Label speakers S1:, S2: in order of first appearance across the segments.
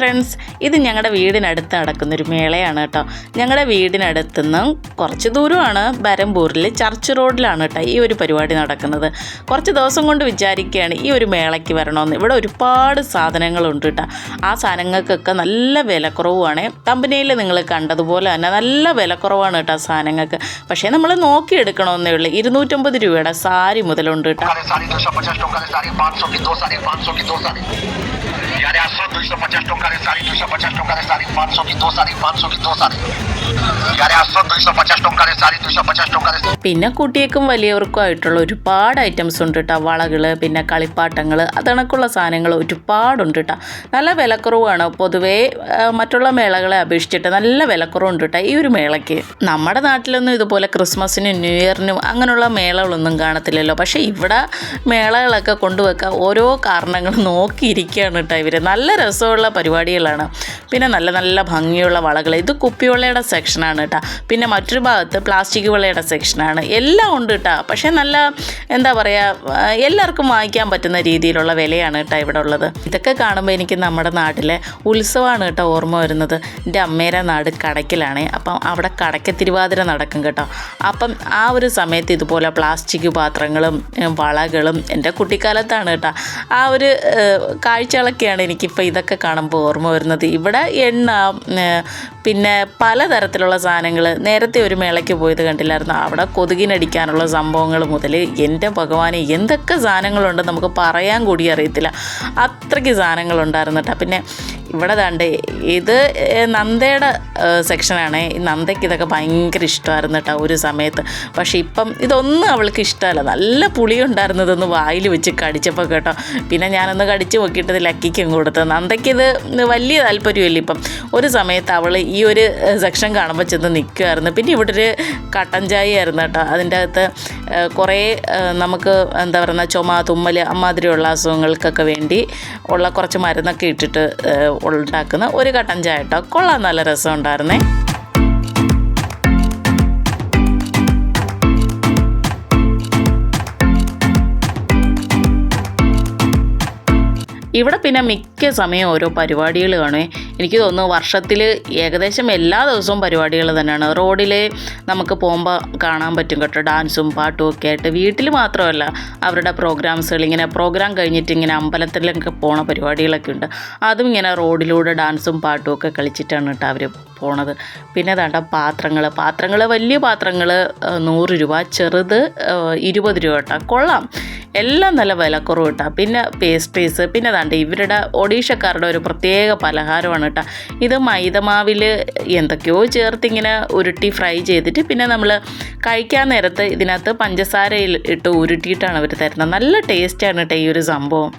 S1: Friends ഇത് ഞങ്ങളുടെ വീടിനടുത്ത് നടക്കുന്നൊരു മേളയാണ് കേട്ടോ ഞങ്ങളുടെ വീടിനടുത്ത് നിന്ന് കുറച്ച് ദൂരമാണ് ബരംപൂരിൽ ചർച്ച് റോഡിലാണ് കേട്ടോ ഈ ഒരു പരിപാടി നടക്കുന്നത്. കുറച്ച് ദിവസം കൊണ്ട് വിചാരിക്കുകയാണ് ഈ ഒരു മേളയ്ക്ക് വരണമെന്ന്. ഇവിടെ ഒരുപാട് സാധനങ്ങളുണ്ട് കേട്ടോ ആ സാധനങ്ങൾക്കൊക്കെ നല്ല വിലക്കുറവാണ്. കമ്പനിയിൽ നിങ്ങൾ കണ്ടതുപോലെ തന്നെ നല്ല വിലക്കുറവാണ് കേട്ടോ സാധനങ്ങൾക്ക്. പക്ഷേ നമ്മൾ നോക്കിയെടുക്കണമെന്നേ ഉള്ളൂ. ഇരുന്നൂറ്റമ്പത് രൂപയുടെ സാരി മുതലുണ്ട് കേട്ടോ
S2: યારે આસો ଦୁଇଶହ ପଚାଶ ଟଙ୍କାରେ ଶାଢ଼ୀ ଦୁଇଶହ ପଚାଶ ଟଙ୍କାରେ ଶାଢ଼ୀ
S1: പിന്നെ കുട്ടിയേക്കും വലിയവർക്കും ആയിട്ടുള്ള ഒരുപാട് ഐറ്റംസ് ഉണ്ട് കേട്ടോ വളകൾ പിന്നെ കളിപ്പാട്ടങ്ങൾ അതണക്കുള്ള സാധനങ്ങൾ ഒരുപാടുണ്ട് കേട്ടോ നല്ല വിലക്കുറവാണ്. പൊതുവേ മറ്റുള്ള മേളകളെ അപേക്ഷിച്ചിട്ട് നല്ല വിലക്കുറവുണ്ട് കേട്ടോ ഈ ഒരു മേളയ്ക്ക്. നമ്മുടെ നാട്ടിലൊന്നും ഇതുപോലെ ക്രിസ്മസിനും ന്യൂ ഇയറിനും അങ്ങനെയുള്ള മേളകളൊന്നും കാണത്തില്ലല്ലോ. പക്ഷേ ഇവിടെ മേളകളൊക്കെ കൊണ്ടുവെക്കാൻ ഓരോ കാരണങ്ങൾ നോക്കിയിരിക്കുകയാണ് കേട്ടോ ഇവർ നല്ല രസമുള്ള പരിപാടികളാണ്. പിന്നെ നല്ല നല്ല ഭംഗിയുള്ള വളകൾ ഇത് കുപ്പിവെള്ളയുടെ സെക്ഷനാണ് കേട്ടോ പിന്നെ മറ്റൊരു ഭാഗത്ത് പ്ലാസ്റ്റിക് വെള്ളയുടെ സെക്ഷനാണ് എല്ലാം ഉണ്ട് കേട്ടോ പക്ഷേ നല്ല എന്താ പറയുക എല്ലാവർക്കും വാങ്ങിക്കാൻ പറ്റുന്ന രീതിയിലുള്ള വിലയാണ് കേട്ടോ ഇവിടെ ഉള്ളത്. ഇതൊക്കെ കാണുമ്പോൾ എനിക്ക് നമ്മുടെ നാട്ടിലെ ഉത്സവമാണ് കേട്ടോ ഓർമ്മ വരുന്നത്. എന്റെ അമ്മേരെ നാട് കടക്കിലാണ് അപ്പം അവിടെ കടക്ക തിരുവാതിര നടക്കും കേട്ടോ. അപ്പം ആ ഒരു സമയത്ത് ഇതുപോലെ പ്ലാസ്റ്റിക് പാത്രങ്ങളും വളകളും എന്റെ കുട്ടിക്കാലത്താണ് കേട്ടോ ആ ഒരു ഏ, എനിക്കിപ്പോൾ ഇതൊക്കെ കാണുമ്പോൾ ഓർമ്മ വരുന്നത്. ഇവിടെ എണ്ണ പിന്നെ പലതരത്തിലുള്ള സാധനങ്ങൾ നേരത്തെ ഒരു മേളയ്ക്ക് പോയത് കണ്ടില്ലായിരുന്നു? അവിടെ കൊതുകിനടിക്കാനുള്ള സംഭവങ്ങൾ മുതൽ എന്റെ ഭഗവാനെ എന്തൊക്കെ സാധനങ്ങളുണ്ട് നമുക്ക് പറയാൻ കൂടി അറിയത്തില്ല. അത്രയ്ക്ക് സാധനങ്ങളുണ്ടായിരുന്നു കേട്ടോ പിന്നെ ഇവിടെ ദാണ്ട് ഇത് നന്ദയുടെ സെക്ഷനാണ്. നന്ദയ്ക്ക് ഇതൊക്കെ ഭയങ്കര ഇഷ്ടമായിരുന്നു കേട്ടോ ഒരു സമയത്ത്. പക്ഷേ ഇപ്പം ഇതൊന്നും അവൾക്ക് ഇഷ്ടമല്ല. നല്ല പുളി ഉണ്ടായിരുന്നതൊന്ന് വായിൽ വെച്ച് കടിച്ചപ്പോൾ കേട്ടോ. പിന്നെ ഞാനൊന്ന് കടിച്ച് നോക്കിയിട്ട് ലക്കിക്കും കൊടുത്ത്. നന്ദയ്ക്ക് ഇത് വലിയ താല്പര്യമില്ല ഇപ്പം. ഒരു സമയത്ത് അവൾ ഈ ഒരു സെക്ഷൻ കാണുമ്പോൾ ചെന്ന് നിൽക്കുമായിരുന്നു പിന്നെ ഇവിടെ ഒരു കട്ടൻ ചായ ആയിരുന്നു കേട്ടോ. അതിന്റെ അകത്ത് കുറേ നമുക്ക് എന്താ പറയുക ചുമ തുമ്മൽ അമ്മാതിരിയുള്ള അസുഖങ്ങൾക്കൊക്കെ വേണ്ടി ഉള്ള കുറച്ച് മരുന്നൊക്കെ ഇട്ടിട്ട് ഉണ്ടാക്കുന്ന ഒരു കട്ടൻ ചായ കേട്ടോ. കൊള്ളാൻ നല്ല രസം ഉണ്ടായിരുന്നേ. ഇവിടെ പിന്നെ മിക്ക സമയം ഓരോ പരിപാടികൾ കാണുമേ എനിക്ക് തോന്നുന്നു വർഷത്തിൽ ഏകദേശം എല്ലാ ദിവസവും പരിപാടികൾ തന്നെയാണ്. റോഡിൽ നമുക്ക് പോകുമ്പോൾ കാണാൻ പറ്റും കേട്ടോ. ഡാൻസും പാട്ടും ഒക്കെ ആയിട്ട് വീട്ടിൽ മാത്രമല്ല അവരുടെ പ്രോഗ്രാംസുകൾ ഇങ്ങനെ പ്രോഗ്രാം കഴിഞ്ഞിട്ട് ഇങ്ങനെ അമ്പലത്തിലൊക്കെ പോണ പരിപാടികളൊക്കെ ഉണ്ട്. അതും ഇങ്ങനെ റോഡിലൂടെ ഡാൻസും പാട്ടും ഒക്കെ കളിച്ചിട്ടാണ് കേട്ടോ അവർ പോണത്. പിന്നെ വേണ്ട പാത്രങ്ങൾ പാത്രങ്ങൾ വലിയ പാത്രങ്ങൾ നൂറ് രൂപ ചെറുത് ഇരുപത് രൂപ കേട്ടോ. കൊള്ളാം. എല്ലാം നല്ല വിലക്കുറവ് കേട്ടോ. പിന്നെ പേസ്ട്രീസ് പിന്നെ ദാണ്ട് ഇവരുടെ ഒഡീഷക്കാരുടെ ഒരു പ്രത്യേക പലഹാരമാണ് കേട്ടോ. ഇത് മൈദമാവിൽ എന്തൊക്കെയോ ചേർത്ത് ഇങ്ങനെ ഉരുട്ടി ഫ്രൈ ചെയ്തിട്ട് പിന്നെ നമ്മൾ കഴിക്കാൻ നേരത്ത് ഇതിനകത്ത് പഞ്ചസാര ഇട്ട് ഉരുട്ടിയിട്ടാണ് അവർ തരുന്നത്. നല്ല ടേസ്റ്റാണ് കേട്ടോ ഈ ഒരു സംഭവം.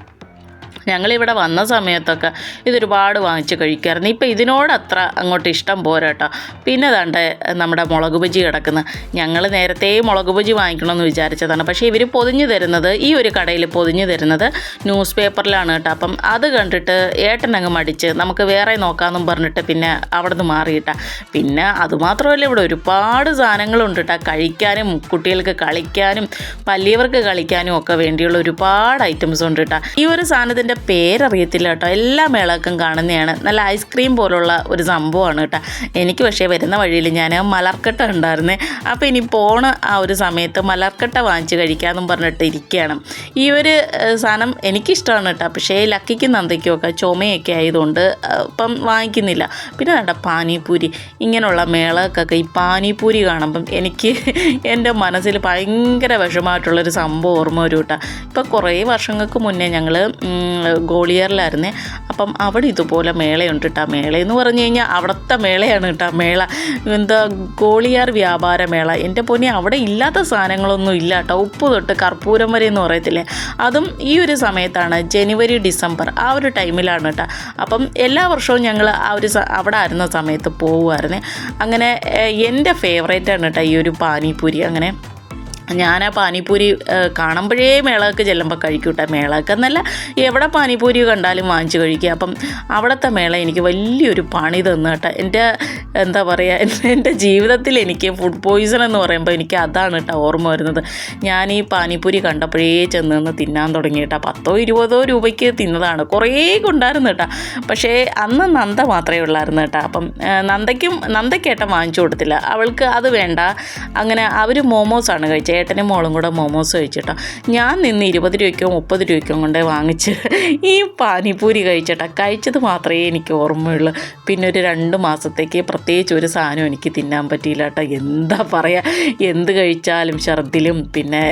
S1: ഞങ്ങളിവിടെ വന്ന സമയത്തൊക്കെ ഇതൊരുപാട് വാങ്ങിച്ച് കഴിക്കുമായിരുന്നു ഇപ്പം ഇതിനോട് അത്ര അങ്ങോട്ട് ഇഷ്ടം പോരാട്ടോ പിന്നെ ദാണ്ട് നമ്മുടെ മുളക് ബജി കിടക്കുന്ന. ഞങ്ങൾ നേരത്തെ മുളക് ബജി വാങ്ങിക്കണമെന്ന് വിചാരിച്ചതാണ്. പക്ഷേ ഇവർ പൊതിഞ്ഞു തരുന്നത് ഈ ഒരു കടയിൽ പൊതിഞ്ഞു തരുന്നത് ന്യൂസ് പേപ്പറിലാണ് കേട്ടോ. അപ്പം അത് കണ്ടിട്ട് ഏട്ടനങ്ങ് മടിച്ച് നമുക്ക് വേറെ നോക്കാമെന്നും പറഞ്ഞിട്ട് പിന്നെ അവിടെ നിന്ന് മാറിയിട്ടാ. പിന്നെ അതുമാത്രമല്ല ഇവിടെ ഒരുപാട് സാധനങ്ങളുണ്ട് കേട്ടോ കഴിക്കാനും കുട്ടികൾക്ക് കളിക്കാനും പല്ലിയവർക്ക് കളിക്കാനും ഒക്കെ വേണ്ടിയുള്ള ഒരുപാട് ഐറ്റംസ് ഉണ്ട് കേട്ടോ ഈ ഒരു സാധനത്തിന്റെ പേരറിയത്തില്ല കേട്ടോ. എല്ലാ മേളക്കും കാണുന്നതാണ്. നല്ല ഐസ്ക്രീം പോലുള്ള ഒരു സംഭവമാണ് കേട്ടോ. എനിക്ക് പക്ഷേ വരുന്ന വഴിയിൽ ഞാൻ മലർക്കട്ട ഉണ്ടായിരുന്നേ. അപ്പോൾ ഇനി പോണ ആ ഒരു സമയത്ത് മലർക്കട്ട വാങ്ങിച്ച് കഴിക്കാമെന്നും പറഞ്ഞിട്ട് ഇരിക്കുകയാണ്. ഈ ഒരു സാധനം എനിക്കിഷ്ടമാണ് കേട്ടോ. പക്ഷേ ലക്കിക്കും നന്ദയ്ക്കും ചുമയൊക്കെ ആയതുകൊണ്ട് ഇപ്പം വാങ്ങിക്കുന്നില്ല. പിന്നെ കേട്ടോ പാനിപൂരി ഇങ്ങനെയുള്ള മേളക്കൊക്കെ ഈ പാനിപൂരി കാണുമ്പം എനിക്ക് എന്റെ മനസ്സിൽ ഭയങ്കര വിഷമമായിട്ടുള്ളൊരു സംഭവം ഓർമ്മ വരും കേട്ടോ. ഇപ്പം കുറേ വർഷങ്ങൾക്ക് മുന്നേ ഞങ്ങൾ ഗോളിയറിലായിരുന്നേ. അപ്പം അവിടെ ഇതുപോലെ മേളയുണ്ട് കേട്ടോ മേള എന്ന് പറഞ്ഞു കഴിഞ്ഞാൽ അവിടുത്തെ മേളയാണ് കേട്ടോ മേള. എന്താ ഗോളിയാർ വ്യാപാര മേള. എന്റെ പൊന്നി അവിടെ ഇല്ലാത്ത സാധനങ്ങളൊന്നും ഇല്ല കേട്ടോ ഉപ്പ് തൊട്ട് കർപ്പൂരം വരെ എന്ന് പറയത്തില്ലേ. അതും ഈ ഒരു സമയത്താണ് ജനുവരി ഡിസംബർ ആ ഒരു ടൈമിലാണ് കേട്ടോ അപ്പം എല്ലാ വർഷവും ഞങ്ങൾ ആ ഒരു അവിടെ ആയിരുന്ന സമയത്ത് പോകുമായിരുന്നേ അങ്ങനെ എന്റെ ഫേവറേറ്റ് ആണ് കേട്ടോ ഈ ഒരു പാനിപൂരി അങ്ങനെ ഞാൻ ആ പാനിപ്പൂരി കാണുമ്പോഴേ മേളക്ക് ചെല്ലുമ്പോൾ കഴിക്കൂട്ട. മേളക്ക് എന്നല്ല എവിടെ പാനിപ്പൂരി കണ്ടാലും വാങ്ങിച്ചു കഴിക്കുക. അപ്പം അവിടുത്തെ മേള എനിക്ക് വലിയൊരു പണി തന്നു കേട്ടോ എന്റെ എന്താ പറയുക എന്റെ ജീവിതത്തിൽ എനിക്ക് ഫുഡ് പോയിസൺ എന്ന് പറയുമ്പോൾ എനിക്ക് അതാണ് കേട്ടോ ഓർമ്മ വരുന്നത്. ഞാൻ ഈ പാനിപ്പൂരി കണ്ടപ്പോഴേ ചെന്ന് നിന്ന് തിന്നാൻ തുടങ്ങി കേട്ടോ പത്തോ ഇരുപതോ രൂപയ്ക്ക് തിന്നതാണ്. കുറേ കൊണ്ടായിരുന്നു കേട്ടോ പക്ഷേ അന്ന് നന്ദ മാത്രമേ ഉള്ളായിരുന്നു കേട്ടോ അപ്പം നന്ദയ്ക്കും നന്ദയ്ക്കേട്ടൻ വാങ്ങിച്ചു കൊടുത്തില്ല. അവൾക്ക് അത് വേണ്ട. അങ്ങനെ അവർ മോമോസാണ് കഴിച്ചത്. ഏട്ടനും മോളും കൂടെ മോമോസ് കഴിച്ചിട്ടോ. ഞാൻ നിന്ന് ഇരുപത് രൂപയ്ക്കോ മുപ്പത് രൂപയ്ക്കോ കൊണ്ടേ വാങ്ങിച്ച് ഈ പാനിപ്പൂരി കഴിച്ചിട്ടാ. കഴിച്ചത് മാത്രമേ എനിക്ക് ഓർമ്മയുള്ളൂ. പിന്നെ ഒരു രണ്ട് മാസത്തേക്ക് പ്രത്യേകിച്ച് ഒരു സാധനം എനിക്ക് തിന്നാൻ പറ്റിയില്ല കേട്ടോ എന്താ പറയുക എന്ത് കഴിച്ചാലും ഛർദിലും പിന്നെ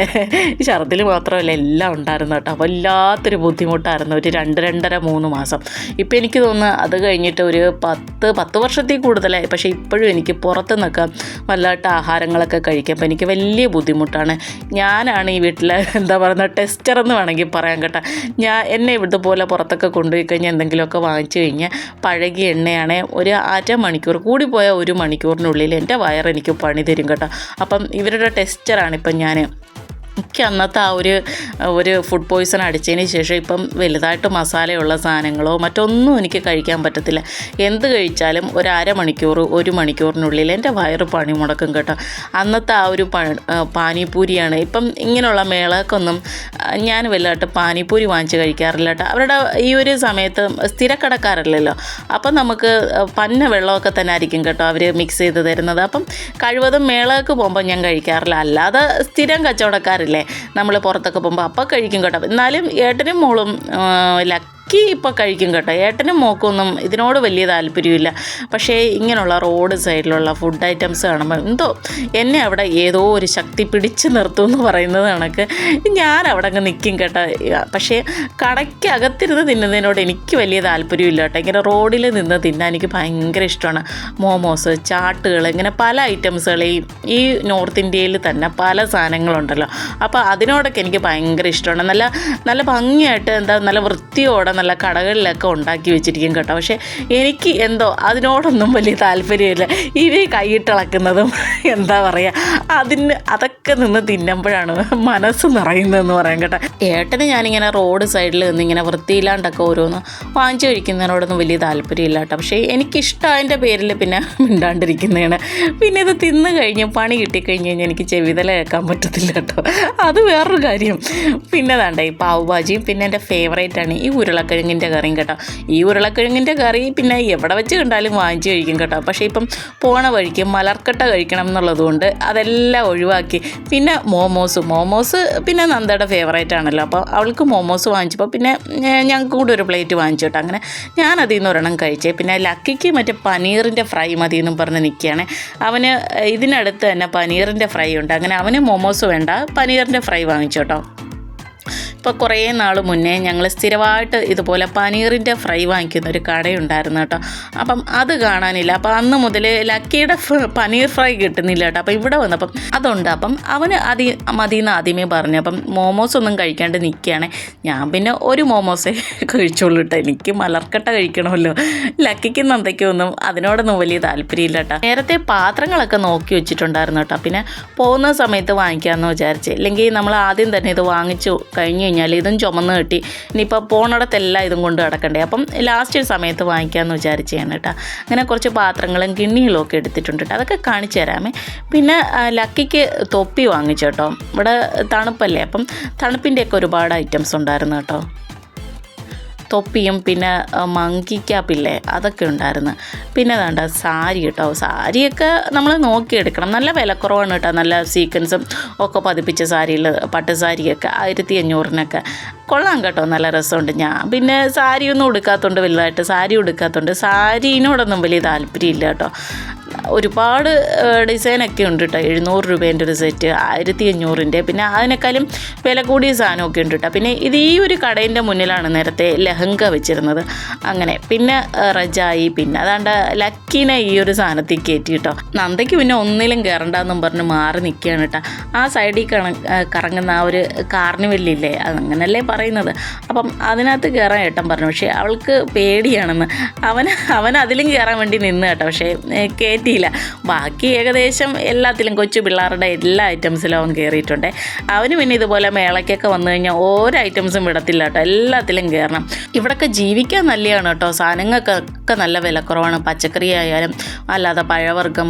S1: ഛർദിൽ മാത്രമല്ല എല്ലാം ഉണ്ടായിരുന്നു കേട്ടോ വല്ലാത്തൊരു ബുദ്ധിമുട്ടായിരുന്നു ഒരു രണ്ട് രണ്ടര മൂന്ന് മാസം. ഇപ്പം എനിക്ക് തോന്നുന്നു അത് കഴിഞ്ഞിട്ട് ഒരു പത്ത് പത്ത് വർഷത്തിൽ കൂടുതലായി. പക്ഷേ ഇപ്പോഴും എനിക്ക് പുറത്തു നിന്നൊക്കെ വല്ലാത്ത ആഹാരങ്ങളൊക്കെ കഴിക്കുമ്പോൾ എനിക്ക് വലിയ ബുദ്ധിമുട്ടാണ്. ഞാനാണ് ഈ വീട്ടിലെ എന്താ പറയുക ടെസ്റ്റർ എന്ന് വേണമെങ്കിൽ പറയാൻ കേട്ടോ. ഞാൻ എന്നെ ഇതുപോലെ പുറത്തൊക്കെ കൊണ്ടുപോയി കഴിഞ്ഞാൽ എന്തെങ്കിലുമൊക്കെ വാങ്ങിച്ചു കഴിഞ്ഞാൽ പഴകിയ എണ്ണയാണ് ഒരു അര മണിക്കൂർ പോയ ഒരു മണിക്കൂറിനുള്ളിൽ എന്റെ വയറെനിക്ക് പണി തരും കേട്ടോ. അപ്പം ഇവരുടെ ടെസ്റ്ററാണ് ഇപ്പം ഞാൻ. എനിക്ക് അന്നത്തെ ആ ഒരു ഒരു ഫുഡ് പോയ്സൺ അടിച്ചതിന് ശേഷം ഇപ്പം വലുതായിട്ട് മസാലയുള്ള സാധനങ്ങളോ മറ്റൊന്നും എനിക്ക് കഴിക്കാൻ പറ്റത്തില്ല. എന്ത് കഴിച്ചാലും ഒരു അരമണിക്കൂർ ഒരു മണിക്കൂറിനുള്ളിൽ എന്റെ വയറ് പണി മുടക്കും കേട്ടോ. അന്നത്തെ ആ ഒരു പാനിപ്പൂരിയാണ് ഇപ്പം ഇങ്ങനെയുള്ള മേളക്കൊന്നും ഞാൻ വലുതായിട്ട് പാനിപ്പൂരി വാങ്ങിച്ച് കഴിക്കാറില്ല കേട്ടോ. അവരുടെ ഈ ഒരു സമയത്ത് സ്ഥിരക്കടക്കാരല്ലല്ലോ. അപ്പം നമുക്ക് പന്ന വെള്ളമൊക്കെ തന്നെ ആയിരിക്കും കേട്ടോ അവർ മിക്സ് ചെയ്ത് തരുന്നത്. അപ്പം കഴിവതും മേളക്ക് പോകുമ്പോൾ ഞാൻ കഴിക്കാറില്ല. അല്ലാതെ സ്ഥിരം കച്ചവടക്കാരില്ലേ. നമ്മൾ പുറത്തൊക്കെ പോകുമ്പോൾ അപ്പം കഴിക്കും കേട്ടോ. എന്നാലും ഏട്ടനും മോളും ലക്കി ഇപ്പോൾ കഴിക്കും കേട്ടോ. ഏട്ടനും മോക്കൊന്നും ഇതിനോട് വലിയ താല്പര്യമില്ല. പക്ഷേ ഇങ്ങനെയുള്ള റോഡ് സൈഡിലുള്ള ഫുഡ് ഐറ്റംസ് കാണുമ്പോൾ എന്തോ എന്നെ അവിടെ ഏതോ ഒരു ശക്തി പിടിച്ചു നിർത്തും എന്ന് പറയുന്നത് കണക്ക് ഞാൻ അവിടെ അങ്ങ് നിൽക്കും കേട്ടോ. പക്ഷേ കടയ്ക്കകത്തിരുന്ന് തിന്നുന്നതിനോട് എനിക്ക് വലിയ താല്പര്യമില്ല കേട്ടോ. ഇങ്ങനെ റോഡിൽ നിന്ന് തിന്നാൻ എനിക്ക് ഭയങ്കര ഇഷ്ടമാണ്. മോമോസ് ചാട്ടുകൾ ഇങ്ങനെ പല ഐറ്റംസുകൾ ഈ ഈ നോർത്ത് ഇന്ത്യയിൽ തന്നെ പല സാധനങ്ങളുണ്ടല്ലോ. അപ്പോൾ അതിനോടൊക്കെ എനിക്ക് ഭയങ്കര ഇഷ്ടമാണ്. നല്ല നല്ല ഭംഗിയായിട്ട് എന്താ നല്ല വൃത്തിയോടെ നല്ല കടകളിലൊക്കെ ഉണ്ടാക്കി വെച്ചിരിക്കും കേട്ടോ. പക്ഷേ എനിക്ക് എന്തോ അതിനോടൊന്നും വലിയ താല്പര്യമില്ല. ഇവ കൈയിട്ടിളക്കുന്നതും എന്താ പറയുക അതിന് അതൊക്കെ നിന്ന് തിന്നുമ്പോഴാണ് മനസ്സ് നിറയുന്നതെന്ന് പറയാം കേട്ടോ. ഏട്ടന് ഞാനിങ്ങനെ റോഡ് സൈഡിൽ നിന്ന് ഇങ്ങനെ വൃത്തിയില്ലാണ്ടൊക്കെ ഓരോന്ന് വാങ്ങിച്ചു കഴിക്കുന്നതിനോടൊന്നും വലിയ താല്പര്യമില്ല കേട്ടോ. പക്ഷേ എനിക്കിഷ്ടമായതിന്റെ പേരിൽ പിന്നെ മിണ്ടാണ്ടിരിക്കുന്നതാണ്. പിന്നെ ഇത് തിന്ന് കഴിഞ്ഞ് പണി കിട്ടിക്കഴിഞ്ഞ് കഴിഞ്ഞാൽ എനിക്ക് ചെവിതല കേൾക്കാൻ പറ്റത്തില്ല കേട്ടോ. അത് വേറൊരു കാര്യം. പിന്നെ വേണ്ട ഈ പാവ് ഭാജിയും പിന്നെ എന്റെ ഫേവറേറ്റ് ആണ് ഈ ഉരുളക്കിഴങ്ങിന്റെ കറിയും കേട്ടോ. ഈ ഉരുളക്കിഴങ്ങിന്റെ കറി പിന്നെ എവിടെ വെച്ച് കണ്ടാലും വാങ്ങിച്ച് കഴിക്കും കേട്ടോ. പക്ഷേ ഇപ്പം പോണ വഴിക്ക് മലർക്കട്ട കഴിക്കണം എന്നുള്ളതുകൊണ്ട് അതെല്ലാം ഒഴിവാക്കി. പിന്നെ മോമോസ്. മോമോസ് പിന്നെ നന്ദയുടെ ഫേവറേറ്റ് ആണല്ലോ. അപ്പോൾ അവൾക്ക് മോമോസ് വാങ്ങിച്ചപ്പോൾ പിന്നെ ഞങ്ങൾക്ക് കൂടെ ഒരു പ്ലേറ്റ് വാങ്ങിച്ചു കേട്ടോ. അങ്ങനെ ഞാൻ അതിൽ നിന്ന് ഒരെണ്ണം കഴിച്ചേ. പിന്നെ ലക്കിക്ക് മറ്റേ പനീറിന്റെ ഫ്രൈ മതി എന്നും പറഞ്ഞ് നിൽക്കുകയാണ്. അവന് ഇതിനടുത്ത് തന്നെ പനീറിന്റെ ഫ്രൈ ഉണ്ട്. അങ്ങനെ അവന് മോമോസ് വേണ്ട. പനീറിന്റെ ഫ്രൈ വാങ്ങിച്ചു കേട്ടോ. ഇപ്പോൾ കുറേ നാൾ മുന്നേ ഞങ്ങൾ സ്ഥിരമായിട്ട് ഇതുപോലെ പനീറിന്റെ ഫ്രൈ വാങ്ങിക്കുന്ന ഒരു കടയുണ്ടായിരുന്നു കേട്ടോ. അപ്പം അത് കാണാനില്ല. അപ്പം അന്ന് മുതൽ ലക്കിയുടെ പനീർ ഫ്രൈ കിട്ടുന്നില്ല കേട്ടോ. അപ്പം ഇവിടെ വന്നപ്പം അതുണ്ട്. അപ്പം അവന് അതി മതിയെന്ന് ആദ്യമേ പറഞ്ഞു. അപ്പം മോമോസ് ഒന്നും കഴിക്കാണ്ട് നിൽക്കുകയാണ് ഞാൻ പിന്നെ ഒരു മോമോസേ കഴിച്ചോളൂ കേട്ടോ. എനിക്ക് മലർക്കട്ട കഴിക്കണമല്ലോ. ലക്കിക്ക് നന്ദയ്ക്കൊന്നും അതിനോടൊന്നും വലിയ താല്പര്യമില്ല കേട്ടോ. നേരത്തെ പാത്രങ്ങളൊക്കെ നോക്കി വെച്ചിട്ടുണ്ടായിരുന്നു കേട്ടോ. പിന്നെ പോകുന്ന സമയത്ത് വാങ്ങിക്കാമെന്ന് വിചാരിച്ച്. അല്ലെങ്കിൽ നമ്മൾ ആദ്യം തന്നെ ഇത് വാങ്ങിച്ചു കഴിഞ്ഞ് കഴിഞ്ഞാൽ ഇതും ചുമന്ന് കിട്ടി. ഇനിയിപ്പോൾ പോണടത്തെല്ലാം ഇതും കൊണ്ട് കിടക്കണ്ടേ അപ്പം ലാസ്റ്റ് സമയത്ത് വാങ്ങിക്കാമെന്ന് വിചാരിച്ചാണ് കേട്ടോ. അങ്ങനെ കുറച്ച് പാത്രങ്ങളും കിണ്ണികളും ഒക്കെ എടുത്തിട്ടുണ്ട് കേട്ടോ. അതൊക്കെ കാണിച്ചു തരാമേ. പിന്നെ ലക്കിക്ക് തൊപ്പി വാങ്ങിച്ചു കേട്ടോ. ഇവിടെ തണുപ്പല്ലേ? അപ്പം തണുപ്പിന്റെയൊക്കെ ഒരുപാട് ഐറ്റംസ് ഉണ്ടായിരുന്നു കേട്ടോ. തൊപ്പിയും പിന്നെ മങ്കി ക്യാപ്പില്ലേ അതൊക്കെ ഉണ്ടായിരുന്നു. പിന്നെ വേണ്ട സാരി കേട്ടോ. സാരിയൊക്കെ നമ്മൾ നോക്കിയെടുക്കണം. നല്ല വിലക്കുറവാണ് കേട്ടോ. നല്ല സീക്വൻസും ഒക്കെ പതിപ്പിച്ച സാരിയിൽ പട്ട് സാരിയൊക്കെ ആയിരത്തി അഞ്ഞൂറിനൊക്കെ കൊള്ളാം കേട്ടോ. നല്ല രസമുണ്ട്. ഞാൻ പിന്നെ സാരിയൊന്നും ഉടുക്കാത്തതുകൊണ്ട് വലുതായിട്ട് സാരി ഉടുക്കാത്തതുകൊണ്ട് സാരീനോടൊന്നും വലിയ താല്പര്യമില്ല കേട്ടോ. ഒരുപാട് ഡിസൈനൊക്കെ ഉണ്ട് കേട്ടോ എഴുന്നൂറ് രൂപേന്റെ ഒരു സെറ്റ് ആയിരത്തി അഞ്ഞൂറിന്റെ പിന്നെ അതിനേക്കാളും വില കൂടിയ സാധനമൊക്കെ ഉണ്ട് കേട്ടോ പിന്നെ ഇത് ഈ ഒരു കടേന്റെ മുന്നിലാണ് നേരത്തെ ലഹങ്ക വെച്ചിരുന്നത്. അങ്ങനെ. പിന്നെ റജായി. പിന്നെ അതാണ്ട് ലക്കിനെ ഈ ഒരു സാധനത്തിൽ കയറ്റി കേട്ടോ നന്ദയ്ക്ക് പിന്നെ ഒന്നിലും കയറണ്ടെന്നും പറഞ്ഞ് മാറി നിൽക്കുകയാണ് കേട്ടോ. ആ സൈഡിൽ കണ കറങ്ങുന്ന ആ ഒരു കാർണിവല്ലില്ലേ? അങ്ങനല്ലേ പറയുന്നത്. അപ്പം അതിനകത്ത് കയറാൻ ഏട്ടൻ പറഞ്ഞു. പക്ഷേ അവൾക്ക് പേടിയാണെന്ന്. അവൻ അവൻ അതിലും കയറാൻ വേണ്ടി നിന്ന് കേട്ടോ. പക്ഷേ കയറ്റി കയറിയില്ല ബാക്കി ഏകദേശം എല്ലാത്തിലും കൊച്ചു പിള്ളേരുടെ എല്ലാ ഐറ്റംസിലും അവൻ കയറിയിട്ടുണ്ട് അവന് പിന്നെ ഇതുപോലെ മേളയ്ക്കൊക്കെ വന്നു കഴിഞ്ഞാൽ ഓരോ ഐറ്റംസും വിടത്തില്ല കേട്ടോ. എല്ലാത്തിലും കയറണം ഇവിടൊക്കെ ജീവിക്കാൻ നല്ലതാണ് കേട്ടോ. സാധനങ്ങൾക്കൊക്കെ നല്ല വിലക്കുറവാണ്. പച്ചക്കറി ആയാലും അല്ലാതെ പഴവർഗം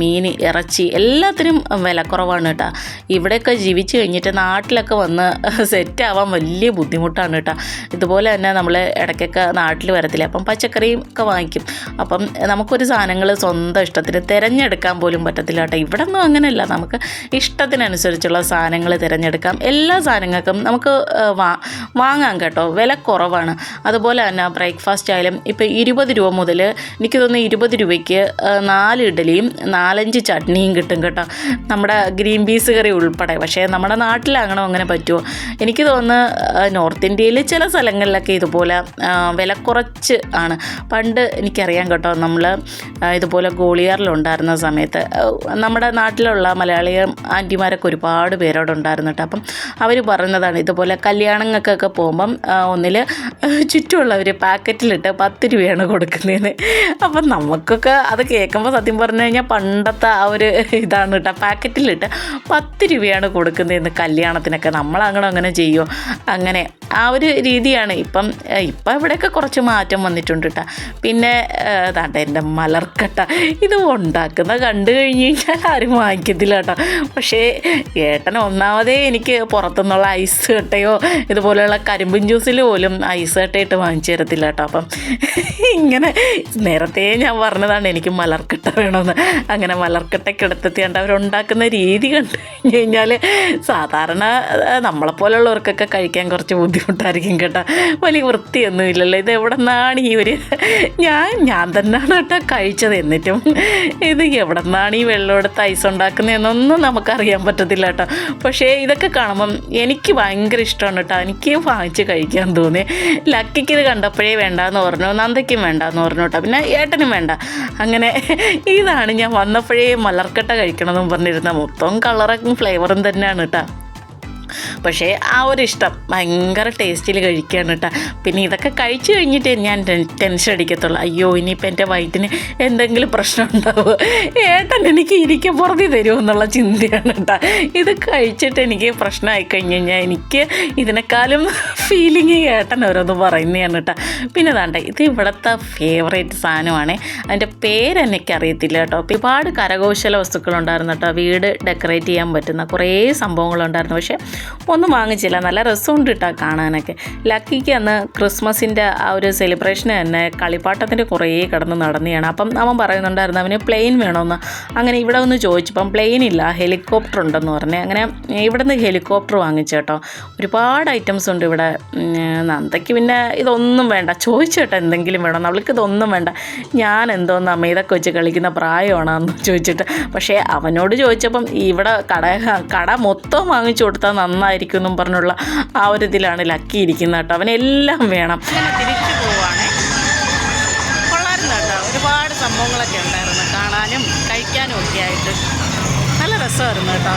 S1: മീൻ ഇറച്ചി എല്ലാത്തിനും വിലക്കുറവാണ് കേട്ടോ. ഇവിടെയൊക്കെ ജീവിച്ച് കഴിഞ്ഞിട്ട് നാട്ടിലൊക്കെ വന്ന് സെറ്റ് ആവാൻ വലിയ ബുദ്ധിമുട്ടാണ് കേട്ടോ. ഇതുപോലെ തന്നെ നമ്മൾ ഇടയ്ക്കൊക്കെ നാട്ടിൽ വരത്തില്ല? അപ്പം പച്ചക്കറിയും ഒക്കെ വാങ്ങിക്കും. അപ്പം നമുക്കൊരു സാധനങ്ങൾ സ്വന്തം ഇഷ്ടത്തിന് തിരഞ്ഞെടുക്കാൻ പോലും പറ്റത്തില്ല കേട്ടോ. ഇവിടെ ഒന്നും അങ്ങനെയല്ല. നമുക്ക് ഇഷ്ടത്തിനനുസരിച്ചുള്ള സാധനങ്ങൾ തിരഞ്ഞെടുക്കാം. എല്ലാ സാധനങ്ങൾക്കും നമുക്ക് വാ വാങ്ങാം കേട്ടോ. വില കുറവാണ്. അതുപോലെ തന്നെ ബ്രേക്ക്ഫാസ്റ്റ് ആയാലും ഇപ്പോൾ ഇരുപത് രൂപ മുതൽ എനിക്ക് തോന്നുന്നു ഇരുപത് രൂപയ്ക്ക് നാല് ഇഡലിയും നാലഞ്ച് ചട്നിയും കിട്ടും കേട്ടോ. നമ്മുടെ ഗ്രീൻ പീസ് കറി ഉൾപ്പെടെ. പക്ഷേ നമ്മുടെ നാട്ടിലാകണം അങ്ങനെ പറ്റുമോ? എനിക്ക് തോന്നുന്നു നോർത്ത് ഇന്ത്യയിൽ ചില സ്ഥലങ്ങളിലൊക്കെ ഇതുപോലെ വില കുറച്ച് ആണ്. പണ്ട് എനിക്കറിയാം കേട്ടോ നമ്മൾ ഇതുപോലെ ഗോളിയാറിലുണ്ടായിരുന്ന സമയത്ത് നമ്മുടെ നാട്ടിലുള്ള മലയാളികൾ ആന്റിമാരൊക്കെ ഒരുപാട് പേരോട് ഉണ്ടായിരുന്നു കേട്ടോ അപ്പം അവർ പറഞ്ഞതാണ് ഇതുപോലെ കല്യാണങ്ങൾക്കൊക്കെ പോകുമ്പം ഒന്നിൽ ചുറ്റുമുള്ളവർ പാക്കറ്റിലിട്ട് പത്ത് രൂപയാണ് കൊടുക്കുന്നതെന്ന് അപ്പം നമുക്കൊക്കെ അത് കേൾക്കുമ്പോൾ സത്യം പറഞ്ഞു കഴിഞ്ഞാൽ പണ്ടത്തെ ആ ഒരു ഇതാണ് കേട്ടോ. പാക്കറ്റിലിട്ട് പത്ത് രൂപയാണ് കൊടുക്കുന്നതെന്ന് കല്യാണത്തിനൊക്കെ. നമ്മളങ്ങനെ അങ്ങനെ ചെയ്യുമോ അങ്ങനെ ആ ഒരു രീതിയാണ്. ഇപ്പം ഇപ്പം ഇവിടെയൊക്കെ കുറച്ച് മാറ്റം വന്നിട്ടുണ്ട് കേട്ടോ. പിന്നെ അതാണ്ട് എന്റെ മലർക്കട്ട. ഇത് ഉണ്ടാക്കുന്ന കണ്ടു കഴിഞ്ഞ് കഴിഞ്ഞാൽ ആരും വാങ്ങിക്കത്തില്ല കേട്ടോ. പക്ഷേ ഏട്ടൻ ഒന്നാമതേ എനിക്ക് പുറത്തുനിന്നുള്ള ഐസ് കട്ടയോ ഇതുപോലെയുള്ള കരിമ്പിൻ ജ്യൂസിൽ പോലും ഐസ് കട്ടയിട്ട് വാങ്ങിച്ചു തരത്തില്ല കേട്ടോ. അപ്പം ഇങ്ങനെ നേരത്തെ ഞാൻ പറഞ്ഞതാണ് എനിക്ക് മലർക്കട്ട വേണമെന്ന്. അങ്ങനെ മലർക്കട്ടയ്ക്ക് എടുത്തെത്തിയാണ്ട് അവരുണ്ടാക്കുന്ന രീതി കണ്ടു കഴിഞ്ഞ് കഴിഞ്ഞാൽ സാധാരണ നമ്മളെപ്പോലുള്ളവർക്കൊക്കെ കഴിക്കാൻ കുറച്ച് ബുദ്ധിമുട്ടായിരിക്കും കേട്ടോ. വലിയ വൃത്തിയൊന്നും ഇല്ലല്ലോ ഇത് എവിടെ നിന്നാണ് ഈ ഒരു ഞാൻ ഞാൻ തന്നെയാണ് കേട്ടോ കഴിച്ചത്. എന്നിട്ടും ഇത് എവിടെ നിന്നാണ് ഈ വെള്ളം എടുത്ത് ഐസ് ഉണ്ടാക്കുന്നതെന്നൊന്നും നമുക്കറിയാൻ പറ്റത്തില്ല കേട്ടോ. പക്ഷേ ഇതൊക്കെ കാണുമ്പം എനിക്ക് ഭയങ്കര ഇഷ്ടമാണ് കേട്ടോ. എനിക്ക് വാങ്ങിച്ച് കഴിക്കാൻ തോന്നി. ലക്കിക്ക് ഇത് കണ്ടപ്പോഴേ വേണ്ടാന്ന് പറഞ്ഞു. നന്ദയ്ക്കും വേണ്ടാന്ന് പറഞ്ഞു കേട്ടോ. പിന്നെ ഏട്ടനും വേണ്ട. അങ്ങനെ ഇതാണ് ഞാൻ വന്നപ്പോഴേ മലർക്കട്ട കഴിക്കണമെന്നും പറഞ്ഞിരുന്ന മൊത്തം കളറും ഫ്ലേവറും തന്നെയാണ് കേട്ടോ. പക്ഷേ ആ ഒരു ഇഷ്ടം ഭയങ്കര ടേസ്റ്റിൽ കഴിക്കുകയാണ് കേട്ടോ പിന്നെ ഇതൊക്കെ കഴിച്ചു കഴിഞ്ഞിട്ട് ഞാൻ ടെൻഷൻ അടിക്കത്തുള്ളൂ. അയ്യോ ഇനിയിപ്പോൾ എന്റെ വയറ്റിന് എന്തെങ്കിലും പ്രശ്നം ഉണ്ടാവുക ഏട്ടൻ എനിക്ക് ഇരിക്കാൻ പുറത്തി തരുമോ എന്നുള്ള ചിന്തയാണ് കേട്ടോ ഇത് കഴിച്ചിട്ട് എനിക്ക് പ്രശ്നമായി കഴിഞ്ഞ് കഴിഞ്ഞാൽ എനിക്ക് ഇതിനേക്കാളും ഫീലിംഗ് ഏട്ടൻ ഓരോന്ന് പറയുന്നതാണ് കേട്ടോ പിന്നെ താണ്ട ഇത് ഇവിടുത്തെ ഫേവറേറ്റ് സാധനമാണ്. അതിന്റെ പേരെനിക്ക് അറിയത്തില്ല കേട്ടോ ഒരുപാട് കരകൗശല വസ്തുക്കളുണ്ടായിരുന്നു കേട്ടോ വീട് ഡെക്കറേറ്റ് ചെയ്യാൻ പറ്റുന്ന കുറേ സംഭവങ്ങളുണ്ടായിരുന്നു. പക്ഷേ ഒന്നും വാങ്ങിച്ചില്ല. നല്ല രസമുണ്ട് കേട്ടോ കാണാനൊക്കെ. ലക്കിക്ക് അന്ന് ക്രിസ്മസിന്റെ ആ ഒരു സെലിബ്രേഷൻ തന്നെ കളിപ്പാട്ടത്തിന്റെ കുറേ കിടന്ന് നടന്നെയാണ്. അപ്പം അവൻ പറയുന്നുണ്ടായിരുന്നു അവന് പ്ലെയിൻ വേണമെന്ന് അങ്ങനെ ഇവിടെ ഒന്ന് ചോദിച്ചപ്പം പ്ലെയിൻ ഇല്ല ഹെലികോപ്റ്റർ ഉണ്ടെന്ന് പറഞ്ഞ്. അങ്ങനെ ഇവിടെ നിന്ന് ഹെലികോപ്റ്റർ വാങ്ങിച്ചേട്ടോ ഒരുപാട് ഐറ്റംസ് ഉണ്ട് ഇവിടെ. നന്ദയ്ക്ക് പിന്നെ ഇതൊന്നും വേണ്ട. ചോദിച്ചേട്ടോ എന്തെങ്കിലും വേണം? അവൾക്ക് ഇതൊന്നും വേണ്ട. ഞാൻ എന്തോന്ന് അമ്മ ഇതൊക്കെ വെച്ച് കളിക്കുന്ന പ്രായമാണെന്ന് ചോദിച്ചിട്ട്. പക്ഷേ അവനോട് ചോദിച്ചപ്പം ഇവിടെ കട കട മൊത്തം വാങ്ങിച്ചു കൊടുത്താൽ നന്നായിരിക്കും. എന്നും പറഞ്ഞുള്ള ആ ഒരു ഇതിലാണ് ലക്കി ഇരിക്കുന്നത് കേട്ടോ. അവനെല്ലാം വേണം. തിരിച്ചു പോവാണേ കൊള്ളായിരുന്നു കേട്ടോ ഒരുപാട് സംഭവങ്ങളൊക്കെ ഉണ്ടായിരുന്നു. കാണാനും കഴിക്കാനും ഒക്കെ ആയിട്ട്. നല്ല രസമായിരുന്നു കേട്ടോ.